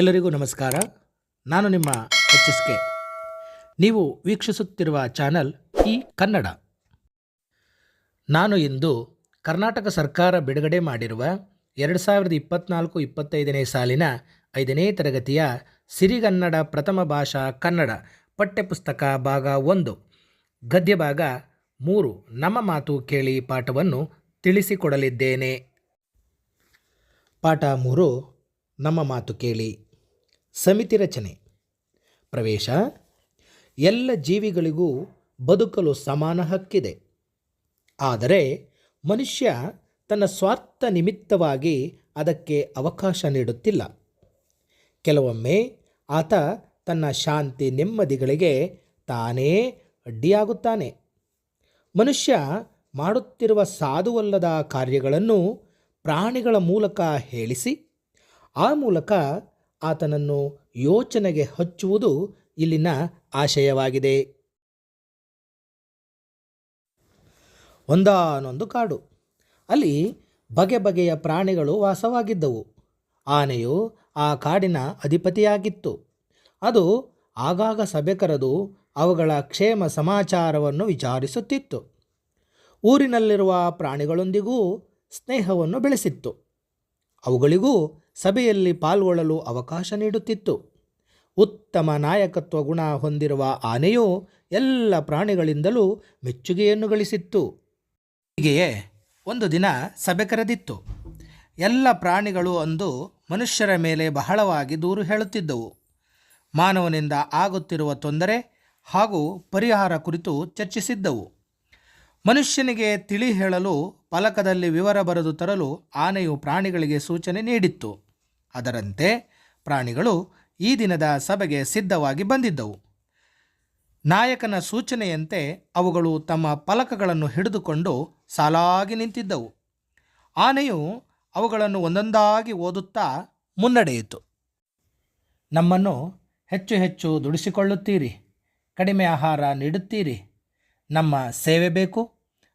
ಎಲ್ಲರಿಗೂ ನಮಸ್ಕಾರ. ನಾನು ನಿಮ್ಮ ಎಚ್ ಎಸ್ ಕೆ. ನೀವು ವೀಕ್ಷಿಸುತ್ತಿರುವ ಚಾನಲ್ ಈ ಕನ್ನಡ. ನಾನು ಇಂದು ಕರ್ನಾಟಕ ಸರ್ಕಾರ ಬಿಡುಗಡೆ ಮಾಡಿರುವ ಎರಡು ಸಾವಿರದ ಇಪ್ಪತ್ನಾಲ್ಕು ಇಪ್ಪತ್ತೈದನೇ ಸಾಲಿನ ಐದನೇ ತರಗತಿಯ ಸಿರಿಗನ್ನಡ ಪ್ರಥಮ ಭಾಷಾ ಕನ್ನಡ ಪಠ್ಯಪುಸ್ತಕ ಭಾಗ ಒಂದು. ಗದ್ಯ ಭಾಗ ಮೂರು. ನಮ್ಮ ಮಾತು ಕೇಳಿ ಪಾಠವನ್ನು ತಿಳಿಸಿಕೊಡಲಿದ್ದೇನೆ. ಪಾಠ ಮೂರು. ನಮ್ಮ ಮಾತು ಕೇಳಿ. ಸಮಿತಿ ರಚನೆ. ಪ್ರವೇಶ, ಎಲ್ಲ ಜೀವಿಗಳಿಗೂ ಬದುಕಲು ಸಮಾನ ಹಕ್ಕಿದೆ. ಆದರೆ ಮನುಷ್ಯ ತನ್ನ ಸ್ವಾರ್ಥ ನಿಮಿತ್ತವಾಗಿ ಅದಕ್ಕೆ ಅವಕಾಶ ನೀಡುತ್ತಿಲ್ಲ. ಕೆಲವೊಮ್ಮೆ ಆತ ತನ್ನ ಶಾಂತಿ ನೆಮ್ಮದಿಗಳಿಗೆ ತಾನೇ ಅಡ್ಡಿಯಾಗುತ್ತಾನೆ. ಮನುಷ್ಯ ಮಾಡುತ್ತಿರುವ ಸಾಧುವಲ್ಲದ ಕಾರ್ಯಗಳನ್ನು ಪ್ರಾಣಿಗಳ ಮೂಲಕ ಹೇಳಿಸಿ, ಆ ಮೂಲಕ ಆತನನ್ನು ಯೋಚನೆಗೆ ಹಚ್ಚುವುದು ಇಲ್ಲಿನ ಆಶಯವಾಗಿದೆ. ಒಂದಾನೊಂದು ಕಾಡು. ಅಲ್ಲಿ ಬಗೆ ಬಗೆಯ ಪ್ರಾಣಿಗಳು ವಾಸವಾಗಿದ್ದವು. ಆನೆಯು ಆ ಕಾಡಿನ ಅಧಿಪತಿಯಾಗಿತ್ತು. ಅದು ಆಗಾಗ ಸಭೆ ಕರೆದು ಅವುಗಳ ಕ್ಷೇಮ ಸಮಾಚಾರವನ್ನು ವಿಚಾರಿಸುತ್ತಿತ್ತು. ಊರಿನಲ್ಲಿರುವ ಪ್ರಾಣಿಗಳೊಂದಿಗೂ ಸ್ನೇಹವನ್ನು ಬೆಳೆಸಿತ್ತು. ಅವುಗಳಿಗೂ ಸಭೆಯಲ್ಲಿ ಪಾಲ್ಗೊಳ್ಳಲು ಅವಕಾಶ ನೀಡುತ್ತಿತ್ತು. ಉತ್ತಮ ನಾಯಕತ್ವ ಗುಣ ಹೊಂದಿರುವ ಆನೆಯು ಎಲ್ಲ ಪ್ರಾಣಿಗಳಿಂದಲೂ ಮೆಚ್ಚುಗೆಯನ್ನು ಗಳಿಸಿತ್ತು. ಹೀಗೆಯೇ ಒಂದು ದಿನ ಸಭೆ ಕರೆದಿತ್ತು. ಎಲ್ಲ ಪ್ರಾಣಿಗಳು ಅಂದು ಮನುಷ್ಯರ ಮೇಲೆ ಬಹಳವಾಗಿ ದೂರು ಹೇಳುತ್ತಿದ್ದವು. ಮಾನವನಿಂದ ಆಗುತ್ತಿರುವ ತೊಂದರೆ ಹಾಗೂ ಪರಿಹಾರ ಕುರಿತು ಚರ್ಚಿಸಿದ್ದವು. ಮನುಷ್ಯನಿಗೆ ತಿಳಿ ಹೇಳಲು ಫಲಕದಲ್ಲಿ ವಿವರ ಬರೆದು ತರಲು ಆನೆಯು ಪ್ರಾಣಿಗಳಿಗೆ ಸೂಚನೆ ನೀಡಿತ್ತು. ಅದರಂತೆ ಪ್ರಾಣಿಗಳು ಈ ದಿನದ ಸಭೆಗೆ ಸಿದ್ಧವಾಗಿ ಬಂದಿದ್ದವು. ನಾಯಕನ ಸೂಚನೆಯಂತೆ ಅವುಗಳು ತಮ್ಮ ಫಲಕಗಳನ್ನು ಹಿಡಿದುಕೊಂಡು ಸಾಲಾಗಿ ನಿಂತಿದ್ದವು. ಆನೆಯು ಅವುಗಳನ್ನು ಒಂದೊಂದಾಗಿ ಓದುತ್ತಾ ಮುನ್ನಡೆಯಿತು. ನಮ್ಮನ್ನು ಹೆಚ್ಚು ಹೆಚ್ಚು ದುಡಿಸಿಕೊಳ್ಳುತ್ತೀರಿ. ಕಡಿಮೆ ಆಹಾರ ನೀಡುತ್ತೀರಿ. ನಮ್ಮ ಸೇವೆ ಬೇಕು,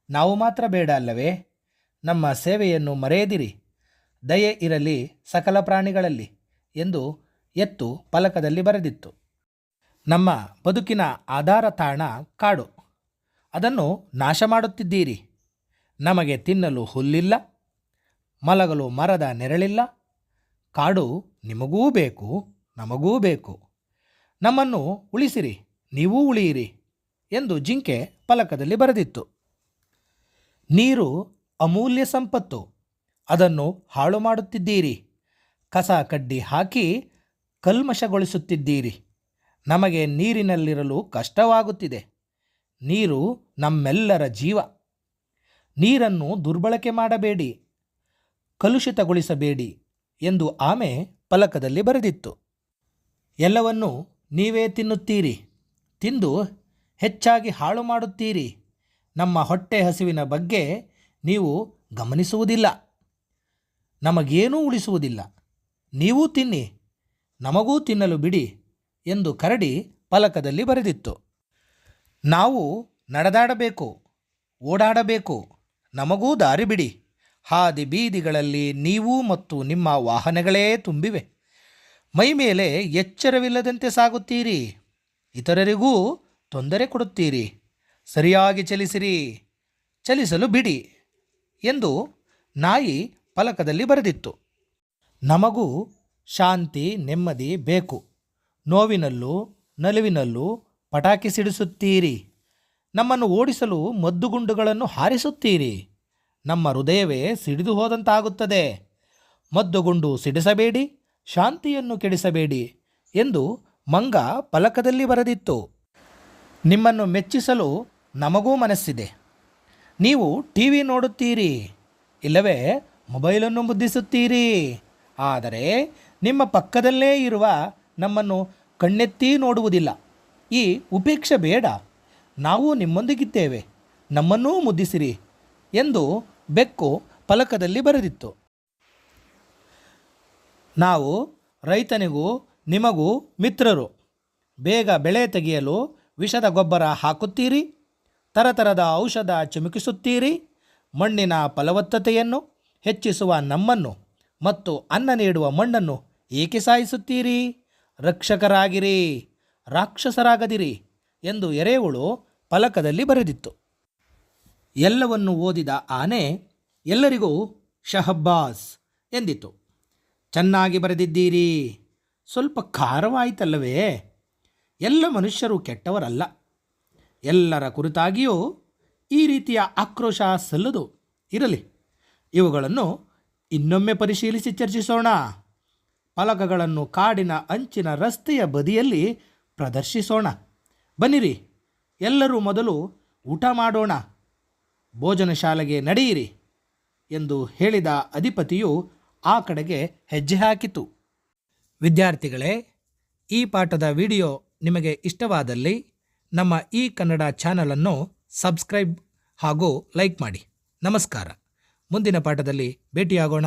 ನಾವು ಮಾತ್ರ ಬೇಡ ಅಲ್ಲವೇ? ನಮ್ಮ ಸೇವೆಯನ್ನು ಮರೆಯದಿರಿ. ದಯೆ ಇರಲಿ ಸಕಲ ಪ್ರಾಣಿಗಳಲ್ಲಿ ಎಂದು ಎತ್ತು ಫಲಕದಲ್ಲಿ ಬರೆದಿತ್ತು. ನಮ್ಮ ಬದುಕಿನ ಆಧಾರ ತಾಣ ಕಾಡು. ಅದನ್ನು ನಾಶ ಮಾಡುತ್ತಿದ್ದೀರಿ. ನಮಗೆ ತಿನ್ನಲು ಹುಲ್ಲಿಲ್ಲ, ಮಲಗಲು ಮರದ ನೆರಳಿಲ್ಲ. ಕಾಡು ನಿಮಗೂ ಬೇಕು, ನಮಗೂ ಬೇಕು. ನಮ್ಮನ್ನು ಉಳಿಸಿರಿ, ನೀವೂ ಉಳಿಯಿರಿ. ಎಂದು ಜಿಂಕೆ ಫಲಕದಲ್ಲಿ ಬರೆದಿತ್ತು. ನೀರು ಅಮೂಲ್ಯ ಸಂಪತ್ತು. ಅದನ್ನು ಹಾಳು ಮಾಡುತ್ತಿದ್ದೀರಿ. ಕಸ ಕಡ್ಡಿ ಹಾಕಿ ಕಲ್ಮಶಗೊಳಿಸುತ್ತಿದ್ದೀರಿ. ನಮಗೆ ನೀರಿನಲ್ಲಿರಲು ಕಷ್ಟವಾಗುತ್ತಿದೆ. ನೀರು ನಮ್ಮೆಲ್ಲರ ಜೀವ. ನೀರನ್ನು ದುರ್ಬಳಕೆ ಮಾಡಬೇಡಿ. ಕಲುಷಿತಗೊಳಿಸಬೇಡಿ ಎಂದು ಆಮೆ ಫಲಕದಲ್ಲಿ ಬರೆದಿತ್ತು. ಎಲ್ಲವನ್ನೂ ನೀವೇ ತಿನ್ನುತ್ತೀರಿ. ತಿಂದು ಹೆಚ್ಚಾಗಿ ಹಾಳು ಮಾಡುತ್ತೀರಿ. ನಮ್ಮ ಹೊಟ್ಟೆ ಹಸಿವಿನ ಬಗ್ಗೆ ನೀವು ಗಮನಿಸುವುದಿಲ್ಲ. ನಮಗೇನೂ ಉಳಿಸುವುದಿಲ್ಲ. ನೀವೂ ತಿನ್ನಿ, ನಮಗೂ ತಿನ್ನಲು ಬಿಡಿ ಎಂದು ಕರಡಿ ಫಲಕದಲ್ಲಿ ಬರೆದಿತ್ತು. ನಾವು ನಡೆದಾಡಬೇಕು, ಓಡಾಡಬೇಕು, ನಮಗೂ ದಾರಿ ಬಿಡಿ. ಹಾದಿ ಬೀದಿಗಳಲ್ಲಿ ನೀವು ಮತ್ತು ನಿಮ್ಮ ವಾಹನಗಳೇ ತುಂಬಿವೆ. ಮೈ ಮೇಲೆ ಎಚ್ಚರವಿಲ್ಲದಂತೆ ಸಾಗುತ್ತೀರಿ. ಇತರರಿಗೂ ತೊಂದರೆ ಕೊಡುತ್ತೀರಿ. ಸರಿಯಾಗಿ ಚಲಿಸಿರಿ. ಚಲಿಸಲು ಬಿಡಿ ಎಂದು ನಾಯಿ ಫಲಕದಲ್ಲಿ ಬರೆದಿತ್ತು. ನಮಗೂ ಶಾಂತಿ, ನೆಮ್ಮದಿ ಬೇಕು. ನೋವಿನಲ್ಲೂ ನಲುವಿನಲ್ಲೂ ಪಟಾಕಿ ಸಿಡಿಸುತ್ತೀರಿ. ನಮ್ಮನ್ನು ಓಡಿಸಲು ಮದ್ದುಗುಂಡುಗಳನ್ನು ಹಾರಿಸುತ್ತೀರಿ. ನಮ್ಮ ಹೃದಯವೇ ಸಿಡಿದು ಹೋದಂತಾಗುತ್ತದೆ. ಮದ್ದುಗುಂಡು ಸಿಡಿಸಬೇಡಿ, ಶಾಂತಿಯನ್ನು ಕೆಡಿಸಬೇಡಿ ಎಂದು ಮಂಗ ಫಲಕದಲ್ಲಿ ಬರೆದಿತ್ತು. ನಿಮ್ಮನ್ನು ಮೆಚ್ಚಿಸಲು ನಮಗೂ ಮನಸ್ಸಿದೆ. ನೀವು ಟಿ ವಿ ನೋಡುತ್ತೀರಿ, ಇಲ್ಲವೇ ಮೊಬೈಲನ್ನು ಮುದ್ದಿಸುತ್ತೀರಿ. ಆದರೆ ನಿಮ್ಮ ಪಕ್ಕದಲ್ಲೇ ಇರುವ ನಮ್ಮನ್ನು ಕಣ್ಣೆತ್ತಿ ನೋಡುವುದಿಲ್ಲ. ಈ ಉಪೇಕ್ಷೆ ಬೇಡ. ನಾವು ನಿಮ್ಮೊಂದಿಗಿದ್ದೇವೆ. ನಮ್ಮನ್ನೂ ಮುದ್ದಿಸಿರಿ ಎಂದು ಬೆಕ್ಕು ಫಲಕದಲ್ಲಿ ಬರೆದಿತ್ತು. ನಾವು ರೈತನಿಗೂ ನಿಮಗೂ ಮಿತ್ರರು. ಬೇಗ ಬೆಳೆ ತೆಗೆಯಲು ವಿಷದ ಗೊಬ್ಬರ ಹಾಕುತ್ತೀರಿ? ತರತರದ ಔಷಧ ಚಿಮುಕಿಸುತ್ತೀರಿ? ಮಣ್ಣಿನ ಫಲವತ್ತತೆಯನ್ನು ಹೆಚ್ಚಿಸುವ ನಮ್ಮನ್ನು ಮತ್ತು ಅನ್ನ ನೀಡುವ ಮಣ್ಣನ್ನು ಏಕೆ ಸಾಯಿಸುತ್ತೀರಿ? ರಕ್ಷಕರಾಗಿರಿ, ರಾಕ್ಷಸರಾಗದಿರಿ ಎಂದು ಎರೆಹುಳು ಫಲಕದಲ್ಲಿ ಬರೆದಿತ್ತು. ಎಲ್ಲವನ್ನು ಓದಿದ ಆನೆ, ಎಲ್ಲರಿಗೂ ಶಹಬ್ಬಾಸ್ ಎಂದಿತು. ಚೆನ್ನಾಗಿ ಬರೆದಿದ್ದೀರಿ. ಸ್ವಲ್ಪ ಖಾರವಾಯಿತಲ್ಲವೇ? ಎಲ್ಲ ಮನುಷ್ಯರು ಕೆಟ್ಟವರಲ್ಲ. ಎಲ್ಲರ ಕುರಿತಾಗಿಯೂ ಈ ರೀತಿಯ ಆಕ್ರೋಶ ಸಲ್ಲದು. ಇರಲಿ, ಇವುಗಳನ್ನು ಇನ್ನೊಮ್ಮೆ ಪರಿಶೀಲಿಸಿ ಚರ್ಚಿಸೋಣ. ಫಲಕಗಳನ್ನು ಕಾಡಿನ ಅಂಚಿನ ರಸ್ತೆಯ ಬದಿಯಲ್ಲಿ ಪ್ರದರ್ಶಿಸೋಣ. ಬನ್ನಿರಿ, ಎಲ್ಲರೂ ಮೊದಲು ಊಟ ಮಾಡೋಣ. ಭೋಜನ ಶಾಲೆಗೆ ನಡೆಯಿರಿ ಎಂದು ಹೇಳಿದ ಅಧಿಪತಿಯು ಆ ಕಡೆಗೆ ಹೆಜ್ಜೆ ಹಾಕಿತು. ವಿದ್ಯಾರ್ಥಿಗಳೇ, ಈ ಪಾಠದ ವಿಡಿಯೋ ನಿಮಗೆ ಇಷ್ಟವಾದಲ್ಲಿ ನಮ್ಮ ಈ ಕನ್ನಡ ಚಾನಲನ್ನು ಸಬ್ಸ್ಕ್ರೈಬ್ ಹಾಗೂ ಲೈಕ್ ಮಾಡಿ. ನಮಸ್ಕಾರ. ಮುಂದಿನ ಪಾಠದಲ್ಲಿ ಭೇಟಿಯಾಗೋಣ.